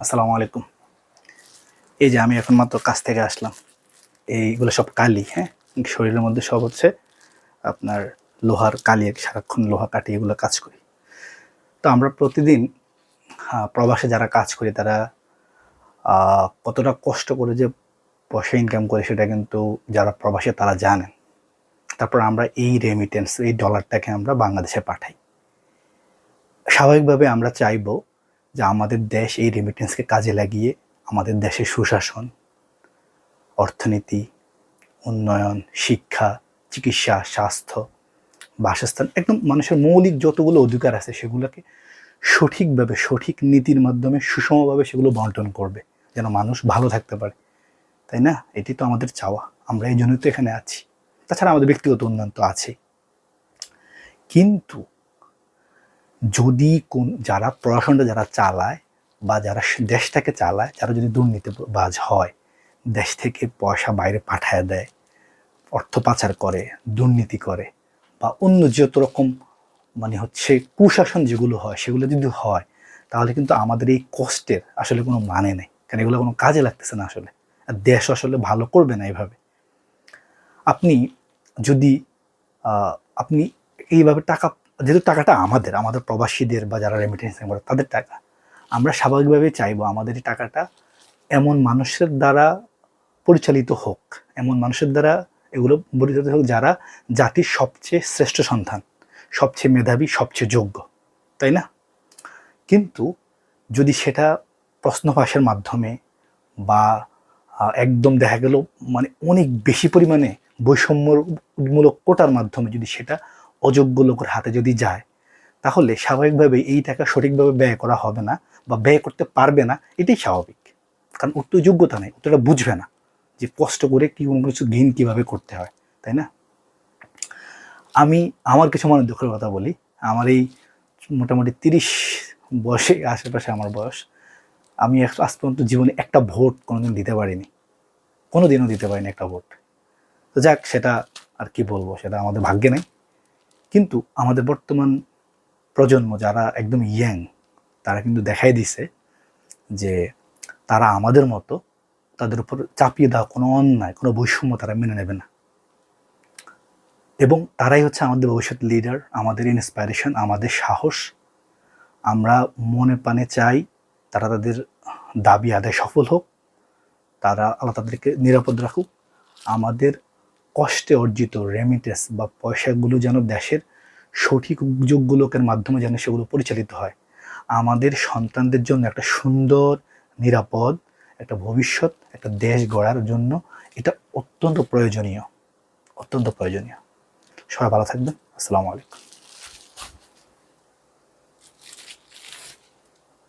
আসসালামু আলাইকুম। এই যে আমি এখন মাত্র কাছ থেকে আসলাম। এইগুলো সব কালি হ্যাঁ? শরীরের মধ্যে সব হচ্ছে আপনার লোহার কালি, সারাক্ষণ লোহা কাটি এগুলো কাজ করি। তো আমরা প্রতিদিন প্রবাসে যারা কাজ করি, তারা কতটা কষ্ট করে যে পয়সা ইনকাম করে সেটা কিন্তু যারা প্রবাসে তারা জানেন। তারপর আমরা এই রেমিটেন্স এই ডলারটাকে আমরা বাংলাদেশে পাঠাই। স্বাভাবিকভাবে আমরা চাইব যে আমাদের দেশ এই রেমিটেন্সকে কাজে লাগিয়ে আমাদের দেশের সুশাসন, অর্থনীতি, উন্নয়ন, শিক্ষা, চিকিৎসা, স্বাস্থ্য, বাসস্থান, একদম মানুষের মৌলিক যতগুলো অধিকার আছে সেগুলোকে সঠিকভাবে, সঠিক নীতির মাধ্যমে, সুষমভাবে সেগুলো বন্টন করবে, যেন মানুষ ভালো থাকতে পারে। তাই না? এটি তো আমাদের চাওয়া। আমরা এই জন্যই তো এখানে আছি। তাছাড়া আমাদের ব্যক্তিগত উন্নয়ন তো আছেই। কিন্তু যদি কোন, যারা প্রশাসনটা যারা চালায় বা যারা দেশটাকে চালায়, যারা যদি দুর্নীতিবাজ হয়, দেশ থেকে পয়সা বাইরে পাঠায় দেয়, অর্থ পাচার করে, দুর্নীতি করে বা অন্য যত রকম মানে হচ্ছে কুশাসন যেগুলো হয়, সেগুলো যদি হয়, তাহলে কিন্তু আমাদের এই কষ্টের আসলে কোনো মানে নেই। কারণ এগুলো কোনো কাজে লাগতেছে না আসলে। আর দেশ আসলে ভালো করবে না এইভাবে। আপনি যদি আপনি এইভাবে টাকা যেহেতু টাকাটা আমাদের আমাদের প্রবাসীদের বা যারা রেমিটেন্স করে তাদের টাকা, আমরা স্বাভাবিকভাবে চাইব আমাদের এই টাকাটা এমন মানুষের দ্বারা পরিচালিত হোক, এমন মানুষের দ্বারা এগুলো পরিচালিত হোক যারা জাতির সবচেয়ে শ্রেষ্ঠ সন্তান, সবচেয়ে মেধাবী, সবচেয়ে যোগ্য, তাই না? কিন্তু যদি সেটা প্রশ্ন ফাঁসের মাধ্যমে বা একদম দেখা গেল মানে অনেক বেশি পরিমাণে বৈষম্যমূলক কোটার মাধ্যমে যদি সেটা অযোগ্য লোকের হাতে যদি যায়, তাহলে স্বাভাবিকভাবে এই টাকা সঠিকভাবে ব্যয় করা হবে না বা ব্যয় করতে পারবে না, এটাই স্বাভাবিক। কারণ ওর তো যোগ্যতা নেই এটা বুঝবে না যে কষ্ট করে কী কোনো কিছু গেইন কীভাবে করতে হয়, তাই না? আমি আমার কিছু মনে দুঃখের কথা বলি। আমার এই মোটামুটি তিরিশ বয়সে আশেপাশে আমার বয়স, আমি আজ পর্যন্ত জীবনে একটা ভোট কোনোদিন দিতে পারিনি। কোনো দিনও দিতে পারিনি একটা ভোট। তো যাক, সেটা আর কি বলব, সেটা আমাদের ভাগ্যে নেই। কিন্তু আমাদের বর্তমান প্রজন্ম যারা একদম ইয়াং তারা কিন্তু দেখাই দিছে যে তারা আমাদের মতো তাদের উপর চাপিয়ে দেওয়া কোনো অন্যায়, কোনো বৈষম্য তারা মেনে নেবে না। এবং তারাই হচ্ছে আমাদের ভবিষ্যৎ লিডার আমাদের ইন্সপাইরেশন আমাদের সাহস। আমরা মনে প্রাণে চাই তারা তাদের দাবি আদায় সফল হোক, তারা আল্লাহ তাদেরকে নিরাপদ রাখুক। আমাদের কষ্টে অর্জিত রেমিটেন্স বা পয়সাগুলো যেন দেশের সঠিক যোগগুলোকের মাধ্যমে যেন সেগুলো পরিচালিত হয়। আমাদের সন্তানদের জন্য একটা সুন্দর, নিরাপদ, একটা ভবিষ্যৎ, একটা দেশ গড়ার জন্য এটা অত্যন্ত প্রয়োজনীয়। অত্যন্ত প্রয়োজনীয়। সবাই ভালো থাকবেন। আসসালামু আলাইকুম।